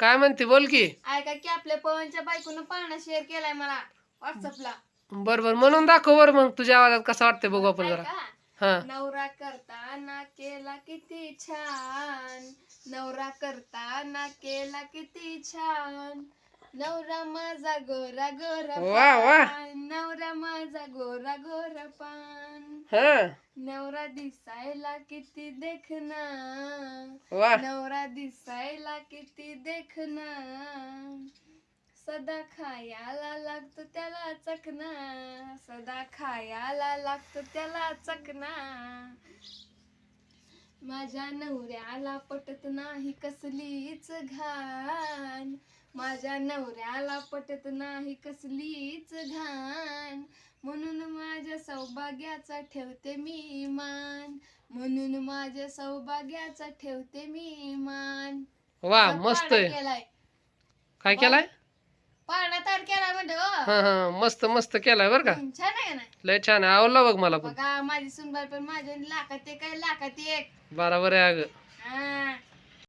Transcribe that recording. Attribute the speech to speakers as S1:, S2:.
S1: काय म्हणते बोल की.
S2: ऐका की आपल्या पवनच्या बायकोनं पाहणा शेअर केलाय मला व्हॉट्सअपला
S1: बर बर म्हणून दाखव बर मग तुझ्या आवाजात कसं वाटतंय बघू आपण जरा.
S2: ऐका
S1: हा.
S2: नवरा करताना केला किती छान. नवरा करताना केला किती छान. नवरा माझा गोरा गोरा
S1: वा, वा.
S2: पान. नवरा माझा गोरा गोरा पान.
S1: हा.
S2: नवरा दिसायला किती देखना.
S1: वा
S2: नवरा दिसायला किती देखना सदा खायाला लागतो त्याला चकना सदा खायाला लागतो त्याला चकना माझ्या नवऱ्याला पटत नाही कसलीच घाण. माझ्या नवऱ्याला पटत नाही कसलीच घाण. म्हणून माझ्या सौभाग्याचा ठेवते मी मान. म्हणून माझ्या सौभाग्याचा ठेवते मी मान.
S1: वा मस्त आहे.
S2: केलाय.
S1: काय केलाय?
S2: पाळणा तयार केलाय हो.
S1: हा हा मस्त मस्त केलाय बर का.
S2: छान आहे ना
S1: लय छान आहे. आवडला बघ मला पण.
S2: बघा माझी सुनबाई पण माझ्या लाखात एक आहे लाखात एक.
S1: बराबर आहे अगं.
S2: हा.